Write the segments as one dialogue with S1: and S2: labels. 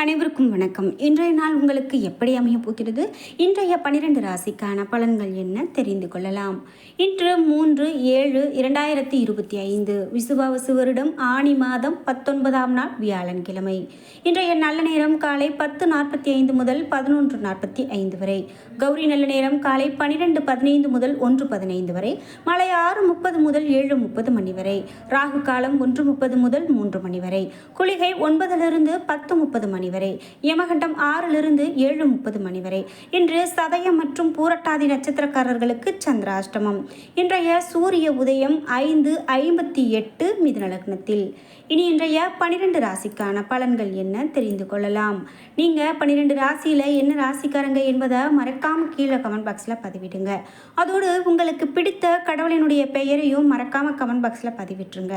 S1: அனைவருக்கும் வணக்கம். இன்றைய நாள் உங்களுக்கு எப்படி அமைய போகிறது? இன்றைய பனிரெண்டு ராசிக்கான பலன்கள் என்ன? தெரிந்து கொள்ளலாம். இன்று மூன்று ஏழு இரண்டாயிரத்தி இருபத்தி ஐந்து. விசுவாவசு வருடம் ஆணி மாதம் பத்தொன்பதாம் நாள் வியாழன்கிழமை இன்றைய நல்ல நேரம் காலை பத்து நாற்பத்தி ஐந்து முதல் பதினொன்று நாற்பத்தி ஐந்து வரை. கௌரி நல்ல நேரம் காலை பனிரெண்டு பதினைந்து முதல் ஒன்று பதினைந்து வரை. மாலை ஆறு முப்பது முதல் ஏழு முப்பது மணி வரை. ராகு காலம் ஒன்று முப்பது முதல் மூன்று மணி வரை. குளிகை ஒன்பதிலிருந்து பத்து முப்பது மணி வரை. யமகண்டம் ஆறிலிருந்து ஏழு முப்பது மணி வரை. இன்று சதயம் மற்றும் பூரட்டாதி நட்சத்திரக்காரர்களுக்கு சந்திராஷ்டமம். இன்றைய சூரிய உதயம் ஐந்து ஐம்பத்தி எட்டு மிதுன லக்னத்தில். இனி இன்றைய பனிரெண்டு ராசிக்கான பலன்கள் என்ன தெரிந்து கொள்ளலாம். நீங்கள் பன்னிரெண்டு ராசியில் என்ன ராசிக்காரங்க என்பதை மறக்காமல் கீழே கமெண்ட் பாக்ஸில் பதிவிடுங்க. அதோடு உங்களுக்கு பிடித்த கடவுளினுடைய பெயரையும் மறக்காமல் கமெண்ட் பாக்ஸில் பதிவிட்டுருங்க.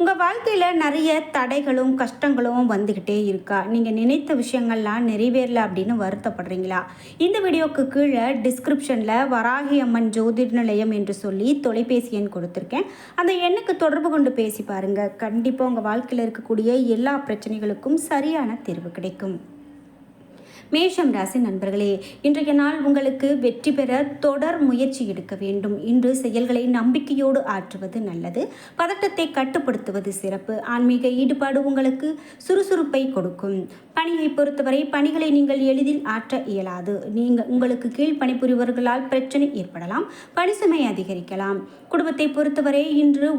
S1: உங்கள் வாழ்க்கையில் நிறைய தடைகளும் கஷ்டங்களும் வந்துக்கிட்டே இருக்கா? நீங்கள் நினைத்த விஷயங்கள்லாம் நிறைவேறல அப்படின்னு வருத்தப்படுறீங்களா? இந்த வீடியோவுக்கு கீழே டிஸ்கிரிப்ஷனில் வராகி அம்மன் ஜோதிட நிலையம் என்று சொல்லி தொலைபேசி எண் கொடுத்துருக்கேன். அந்த எண்ணுக்கு தொடர்பு கொண்டு பேசி பாருங்கள் கண்டிப்பாக உங்கள் வாழ்க்கையில் இருக்கக்கூடிய எல்லா பிரச்சனைகளுக்கும் சரியான தீர்வு கிடைக்கும். மேஷம் ராசி நண்பர்களே இன்றைய நாள் உங்களுக்கு வெற்றி பெற தொடர் முயற்சி எடுக்க வேண்டும். இன்று செயல்களை நம்பிக்கையோடு ஆற்றுவது நல்லது. பதட்டத்தை கட்டுப்படுத்துவது சிறப்பு. ஆன்மீக ஈடுபாடு உங்களுக்கு சுறுசுறுப்பை கொடுக்கும். பணியை பொறுத்தவரை பணிகளை நீங்கள் எளிதில் ஆற்ற இயலாது. நீங்கள் உங்களுக்கு கீழ் பணிபுரிவர்களால் பிரச்சனை ஏற்படலாம். பணிசுமை அதிகரிக்கலாம். குடும்பத்தை பொறுத்தவரை இன்று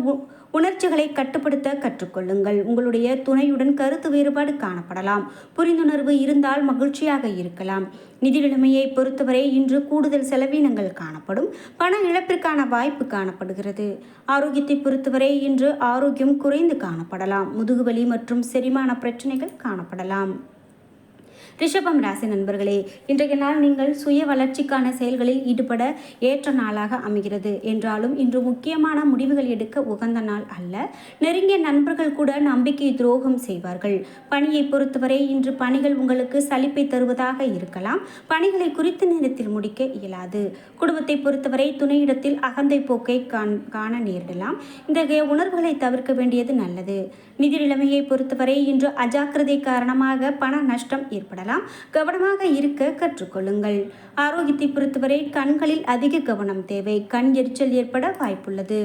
S1: உணர்ச்சிகளை கட்டுப்படுத்த கற்றுக்கொள்ளுங்கள். உங்களுடைய துணையுடன் கருத்து வேறுபாடு காணப்படலாம். புரிந்துணர்வு இருந்தால் மகிழ்ச்சியாக இருக்கலாம். நிதி நிலைமையை பொறுத்தவரை இன்று கூடுதல் செலவினங்கள் காணப்படும். பண இழப்பிற்கான வாய்ப்பு காணப்படுகிறது. ஆரோக்கியத்தை பொறுத்தவரை இன்று ஆரோக்கியம் குறைந்து காணப்படலாம். முதுகுவலி மற்றும் செரிமான பிரச்சனைகள் காணப்படலாம். ரிஷபம் ராசி நண்பர்களே இன்றைய நாள் நீங்கள் சுய வளர்ச்சிக்கான செயல்களில் ஈடுபட ஏற்ற நாளாக அமைகிறது. என்றாலும் இன்று முக்கியமான முடிவுகள் எடுக்க உகந்த நாள் அல்ல. நெருங்கிய நண்பர்கள் கூட நம்பிக்கை துரோகம் செய்வார்கள். பணியை பொறுத்தவரை இன்று பணிகள் உங்களுக்கு சலிப்பை தருவதாக இருக்கலாம். பணிகளை குறித்த நேரத்தில் முடிக்க இயலாது. குடும்பத்தை பொறுத்தவரை துணையிடத்தில் அகந்தை போக்கை காண நேரிடலாம். இத்தகைய உணர்வுகளை தவிர்க்க வேண்டியது நல்லது. நிதி நிலைமையை பொறுத்தவரை இன்று அஜாக்கிரதை காரணமாக பண நஷ்டம் ஏற்படலாம். இருக்கலாம் கவனமாக இருக்க கற்றுக்கொள்ளுங்கள். ஆரோக்கியத்தை பொறுத்தவரை கண்களில் அதிக கவனம் தேவை. கண் எரிச்சல் ஏற்பட வாய்ப்புள்ளது.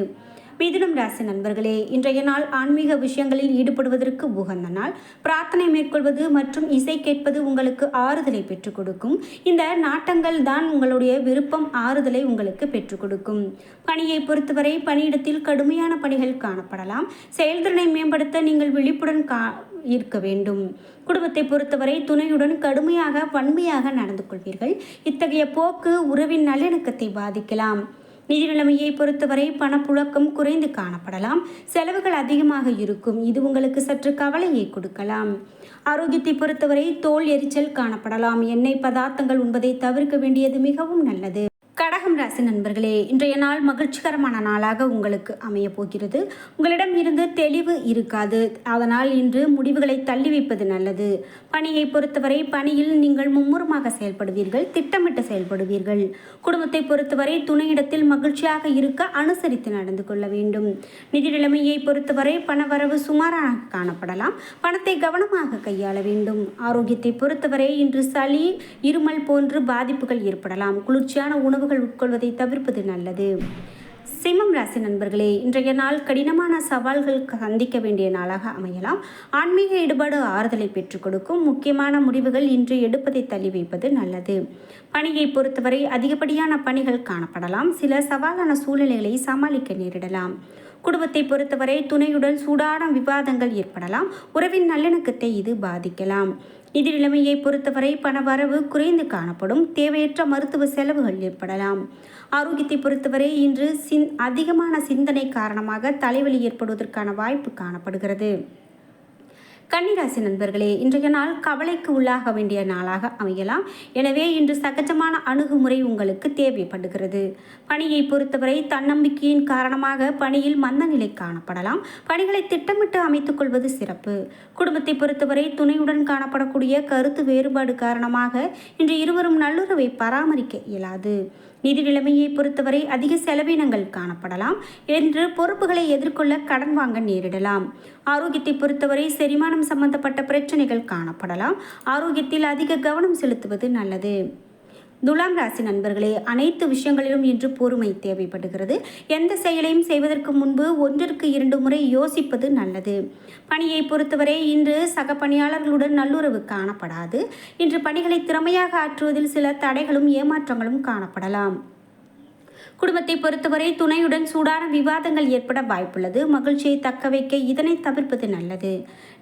S1: மிதுனம் ராசி நண்பர்களே இன்றைய நாள் ஆன்மீக விஷயங்களில் ஈடுபடுவதற்கு உகந்த நாள். பிரார்த்தனை மேற்கொள்வது மற்றும் இசை கேட்பது உங்களுக்கு ஆறுதலை பெற்றுக் கொடுக்கும். இந்த நாட்டங்கள் தான் உங்களுடைய விருப்பம் ஆறுதலை உங்களுக்கு பெற்றுக் கொடுக்கும். பணியை பொறுத்தவரை பணியிடத்தில் கடுமையான பணிகள் காணப்படலாம். செயல்திறனை மேம்படுத்த நீங்கள் விழிப்புடன் கா இருக்க வேண்டும். குடும்பத்தை பொறுத்தவரை துணையுடன் கடுமையாக வன்மையாக நடந்து கொள்வீர்கள். இத்தகைய போக்கு உறவின் நல்லிணக்கத்தை பாதிக்கலாம். நிதி நிலைமையை பொறுத்தவரை பணப்புழக்கம் குறைந்து காணப்படலாம். செலவுகள் அதிகமாக இருக்கும். இது உங்களுக்கு சற்று கவலையை கொடுக்கலாம். ஆரோக்கியத்தை பொறுத்தவரை தோல் எரிச்சல் காணப்படலாம். எண்ணெய் பதார்த்தங்கள் உண்பதை தவிர்க்க வேண்டியது மிகவும் நல்லது. கடகம் ராசி நண்பர்களே இன்றைய நாள் மகிழ்ச்சிகரமான நாளாக உங்களுக்கு அமைய போகிறது. உங்களிடம் இருந்து தெளிவு இருக்காது. அதனால் இன்று முடிவுகளை தள்ளி வைப்பது நல்லது. பணியை பொறுத்தவரை பணியில் நீங்கள் மும்முரமாக செயல்படுவீர்கள் திட்டமிட்டு செயல்படுவீர்கள். குடும்பத்தை பொறுத்தவரை துணையிடத்தில் மகிழ்ச்சியாக இருக்க அனுசரித்து நடந்து கொள்ள வேண்டும். நிதி நிலைமையை பொறுத்தவரை பணவரவு சுமாராக காணப்படலாம். பணத்தை கவனமாக கையாள வேண்டும். ஆரோக்கியத்தை பொறுத்தவரை இன்று சளி இருமல் போன்று பாதிப்புகள் ஏற்படலாம். குளிர்ச்சியான உணவுகள் உட்கொள்ள உட்கொள்வதை தவிர்ப்பது நல்லது. சிம்மம் ராசி நண்பர்களே இன்றைய நாள் கடினமான சவால்கள் சந்திக்க வேண்டிய நாளாக அமையலாம். ஆன்மீக ஈடுபாடு ஆறுதலை பெற்றுக் கொடுக்கும். முக்கியமான முடிவுகள் இன்று எடுப்பதை தள்ளி வைப்பது நல்லது. பணியை பொறுத்தவரை அதிகப்படியான பணிகள் காணப்படலாம். சில சவாலான சூழ்நிலைகளை சமாளிக்க நேரிடலாம். குடும்பத்தை பொறுத்தவரை துணையுடன் சூடான விவாதங்கள் ஏற்படலாம். உறவின் நல்லிணக்கத்தை இது பாதிக்கலாம். நிதி நிலைமையை பொறுத்தவரை பண வரவு குறைந்து காணப்படும். தேவையற்ற மருத்துவ செலவுகள் ஏற்படலாம். ஆரோக்கியத்தை பொறுத்தவரை இன்று சின் அதிகமான சிந்தனை காரணமாக தலைவலி ஏற்படுவதற்கான வாய்ப்பு காணப்படுகிறது. கன்னிராசி நண்பர்களே இன்றைய நாள் கவலைக்கு உள்ளாக வேண்டிய நாளாக அமையலாம். எனவே இன்று சகஜமான அணுகுமுறை உங்களுக்கு தேவைப்படுகிறது. பணியை பொறுத்தவரை தன்னம்பிக்கையின் காரணமாக பணியில் மந்த நிலை காணப்படலாம். பணிகளை திட்டமிட்டு அமைத்துக் கொள்வது சிறப்பு. குடும்பத்தை பொறுத்தவரை துணையுடன் காணப்படக்கூடிய கருத்து வேறுபாடு காரணமாக இன்று இருவரும் நல்லுறவை பராமரிக்க இயலாது. நிதி நிலைமையை பொறுத்தவரை அதிக செலவினங்கள் காணப்படலாம் என்று பொறுப்புகளை எதிர்கொள்ள கடன் வாங்க நேரிடலாம். ஆரோக்கியத்தை பொறுத்தவரை செரிமானம் சம்பந்தப்பட்ட பிரச்சனைகள் காணப்படலாம். ஆரோக்கியத்தில் அதிக கவனம் செலுத்துவது நல்லது. துலாம் ராசி நண்பர்களே அனைத்து விஷயங்களிலும் இன்று பொறுமை தேவைப்படுகிறது. எந்த செயலையும் செய்வதற்கு முன்பு ஒன்றிற்கு இரண்டு முறை யோசிப்பது நல்லது. பணியை பொறுத்தவரை இன்று சக பணியாளர்களுடன் நல்லுறவு காணப்படாது. இன்று பணிகளை திறமையாக ஆற்றுவதில் சில தடைகளும் ஏமாற்றங்களும் காணப்படலாம். குடும்பத்தை பொறுத்தவரை துணையுடன் சூடான விவாதங்கள் ஏற்பட வாய்ப்புள்ளது. மகிழ்ச்சியை தக்க வைக்க இதனை தவிர்ப்பது நல்லது.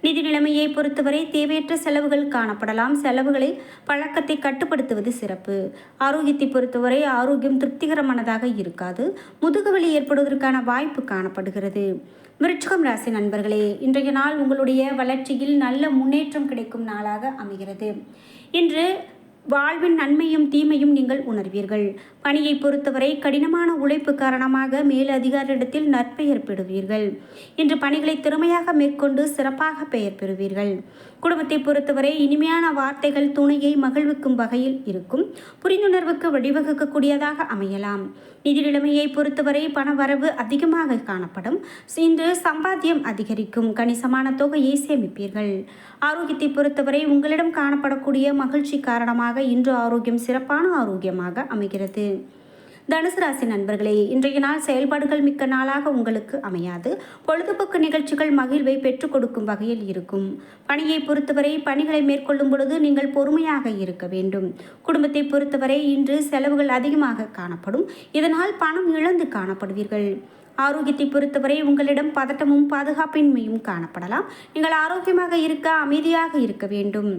S1: நிதி நிலைமையை பொறுத்தவரை தேவையற்ற செலவுகள் காணப்படலாம். செலவுகளை பழக்கத்தை கட்டுப்படுத்துவது சிறப்பு. ஆரோக்கியத்தை பொறுத்தவரை ஆரோக்கியம் திருப்திகரமானதாக இருக்காது. முதுகுவலி ஏற்படுவதற்கான வாய்ப்பு காணப்படுகிறது. விருட்சகம் ராசி நண்பர்களே இன்றைய நாள் உங்களுடைய வளர்ச்சியில் நல்ல முன்னேற்றம் கிடைக்கும் நாளாக அமைகிறது. இன்று வாழ்வின் நன்மையும் தீமையும் நீங்கள் உணர்வீர்கள். பணியை பொறுத்தவரை கடினமான உழைப்பு காரணமாக மேலதிகாரிடத்தில் நற்பெயர் பெறுவீர்கள். இன்று பணிகளை திறமையாக மேற்கொண்டு சிறப்பாக பெயர் பெறுவீர்கள். குடும்பத்தை பொறுத்தவரை இனிமையான வார்த்தைகள் துணையை மகிழ்விக்கும் வகையில் இருக்கும். புரிந்துணர்வுக்கு வழிவகுக்கக்கூடியதாக அமையலாம். நிதி நிலைமையை பொறுத்தவரை பண வரவு அதிகமாக காணப்படும். இன்று சம்பாத்தியம் அதிகரிக்கும். கணிசமான தொகையை சேமிப்பீர்கள். ஆரோக்கியத்தை பொறுத்தவரை உங்களிடம் காணப்படக்கூடிய மகிழ்ச்சி காரணமாக இன்று ஆரோக்கியம் சிறப்பான ஆரோக்கியமாக அமைகிறது. தனுசு ராசி நண்பர்களே இன்றைய நாள் செயல்பாடுகள் மிக்க நாளாக உங்களுக்கு அமையாது. பொழுதுபோக்கு நிகழ்ச்சிகள் மகிழ்வை பெற்றுக் கொடுக்கும் வகையில் இருக்கும். பணியை பொறுத்தவரை பணிகளை மேற்கொள்ளும் பொழுது நீங்கள் பொறுமையாக இருக்க வேண்டும். குடும்பத்தை பொறுத்தவரை இன்று செலவுகள் அதிகமாக காணப்படும். இதனால் பணம் இழந்து காணப்படுவீர்கள். ஆரோக்கியத்தை பொறுத்தவரை உங்களிடம் பதட்டமும் பாதுகாப்பின்மையும் காணப்படலாம். நீங்கள் ஆரோக்கியமாக இருக்க அமைதியாக இருக்க வேண்டும்.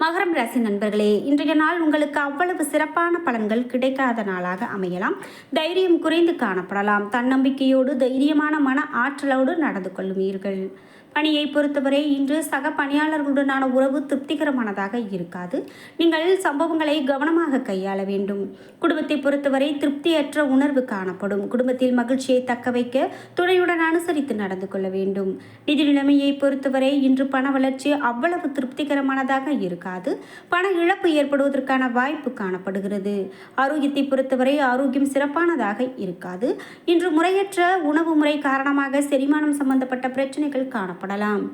S1: மகரம் ராசி நண்பர்களே இன்றைய நாள் உங்களுக்கு அவ்வளவு சிறப்பான பலன்கள் கிடைக்காத நாளாக அமையலாம். தைரியம் குறைந்து காணப்படலாம். தன்னம்பிக்கையோடு தைரியமான மன ஆற்றலோடு நடந்து கொள்வீர்கள் பணியை பொறுத்தவரை இன்று சக பணியாளர்களுடனான உறவு திருப்திகரமானதாக இருக்காது. நீங்கள் சம்பவங்களை கவனமாக கையாள வேண்டும். குடும்பத்தை பொறுத்தவரை திருப்தியற்ற உணர்வு காணப்படும். குடும்பத்தில் மகிழ்ச்சியை தக்க வைக்க துணையுடன் அனுசரித்து நடந்து கொள்ள வேண்டும். நிதி நிலைமையை பொறுத்தவரை இன்று பண வளர்ச்சி அவ்வளவு திருப்திகரமானதாக இருக்காது. பண இழப்பு ஏற்படுவதற்கான வாய்ப்பு காணப்படுகிறது. ஆரோக்கியத்தை பொறுத்தவரை ஆரோக்கியம் சிறப்பானதாக இருக்காது. இன்று முறையற்ற உணவு முறை காரணமாக செரிமானம் சம்பந்தப்பட்ட பிரச்சனைகள் காணப்படும். காணப்படலாம்.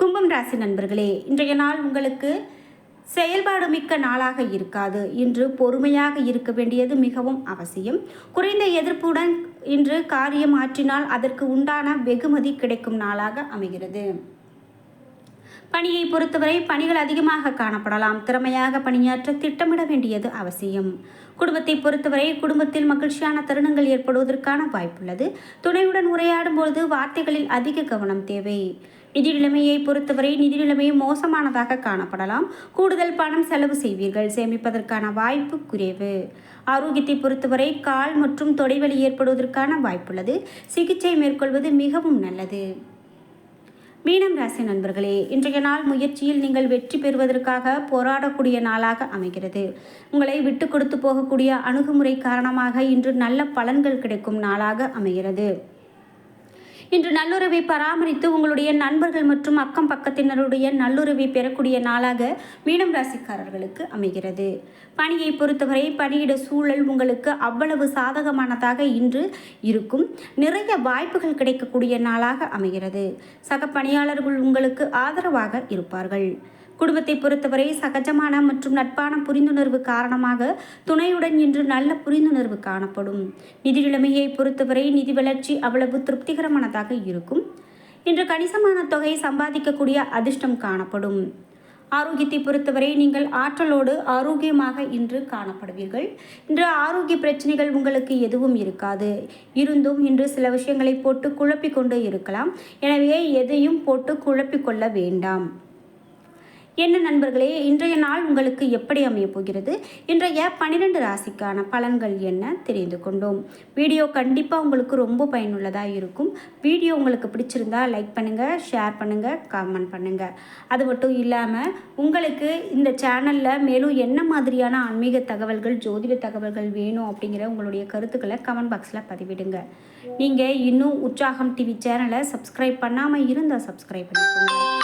S1: கும்பம் ராசி நண்பர்களே இன்றைய நாள் உங்களுக்கு செயல்பாடு மிக்க நாளாக இருக்காது. இன்று பொறுமையாக இருக்க வேண்டியது மிகவும் அவசியம். குறைந்த எதிர்ப்புடன் இன்று காரியம் ஆற்றினால் அதற்கு உண்டான வெகுமதி கிடைக்கும் நாளாக அமைகிறது. பணியை பொறுத்தவரை பணிகள் அதிகமாக காணப்படலாம். திறமையாக பணியாற்ற திட்டமிட வேண்டியது அவசியம். குடும்பத்தை பொறுத்தவரை குடும்பத்தில் மகிழ்ச்சியான தருணங்கள் ஏற்படுவதற்கான வாய்ப்புள்ளது. துணையுடன் உரையாடும் பொழுது வார்த்தைகளில் அதிக கவனம் தேவை. நிதி நிலைமையை பொறுத்தவரை நிதி நிலைமை மோசமானதாக காணப்படலாம். கூடுதல் பணம் செலவு செய்வீர்கள். சேமிப்பதற்கான வாய்ப்பு குறைவு. ஆரோக்கியத்தை பொறுத்தவரை கால் மற்றும் தொடைவலி ஏற்படுவதற்கான வாய்ப்புள்ளது. சிகிச்சை மேற்கொள்வது மிகவும் நல்லது. மீனம் ராசி நண்பர்களே இன்றைய நாள் முயற்சியில் நீங்கள் வெற்றி பெறுவதற்காக போராடக்கூடிய நாளாக அமைகிறது. உங்களை விட்டு கொடுத்து போகக்கூடிய அணுகுமுறை காரணமாக இன்று நல்ல பலன்கள் கிடைக்கும் நாளாக அமைகிறது. இன்று நல்லுறவை பராமரித்து உங்களுடைய நண்பர்கள் மற்றும் அக்கம் பக்கத்தினருடைய நல்லுறவை பெறக்கூடிய நாளாக மீனம் ராசிக்காரர்களுக்கு அமைகிறது. பணியை பொறுத்தவரை பணியிட சூழல் உங்களுக்கு அவ்வளவு சாதகமானதாக இன்று இருக்கும். நிறைய வாய்ப்புகள் கிடைக்கக்கூடிய நாளாக அமைகிறது. சக பணியாளர்கள் உங்களுக்கு ஆதரவாக இருப்பார்கள். குடும்பத்தை பொறுத்தவரை சகஜமான மற்றும் நட்பான புரிந்துணர்வு காரணமாக துணையுடன் இன்று நல்ல புரிந்துணர்வு காணப்படும். நிதி நிலைமையை பொறுத்தவரை நிதி வளர்ச்சி அவ்வளவு திருப்திகரமானதாக இருக்கும். இன்று கணிசமான தொகை சம்பாதிக்கக்கூடிய அதிர்ஷ்டம் காணப்படும். ஆரோக்கியத்தை பொறுத்தவரை நீங்கள் ஆற்றலோடு ஆரோக்கியமாக இன்று காணப்படுவீர்கள். இன்று ஆரோக்கிய பிரச்சனைகள் உங்களுக்கு எதுவும் இருக்காது. இருந்தும் இன்று சில விஷயங்களை போட்டு குழப்பிக்கொண்டு இருக்கலாம். எனவே எதையும் போட்டு குழப்பிக்கொள்ள வேண்டாம். என்ன நண்பர்களே இன்றைய நாள் உங்களுக்கு எப்படி அமையப் போகிறது? இன்றைய பன்னிரெண்டு ராசிக்கான பலன்கள் என்ன தெரிந்து கொண்டோம். வீடியோ கண்டிப்பாக உங்களுக்கு ரொம்ப பயனுள்ளதாக இருக்கும். வீடியோ உங்களுக்கு பிடிச்சிருந்தா லைக் பண்ணுங்கள் ஷேர் பண்ணுங்கள் கமெண்ட் பண்ணுங்கள் அது மட்டும் இல்லாமல் உங்களுக்கு இந்த சேனலில் மேலும் என்ன மாதிரியான ஆன்மீக தகவல்கள் ஜோதிட தகவல்கள் வேணும் அப்படிங்கிற உங்களுடைய கருத்துக்களை கமெண்ட் பாக்ஸில் பதிவிடுங்க. நீங்கள் இன்னும் உற்சாகம் டிவி சேனலை சப்ஸ்கிரைப் பண்ணாமல் இருந்தால் சப்ஸ்கிரைப் பண்ணிக்கோங்க.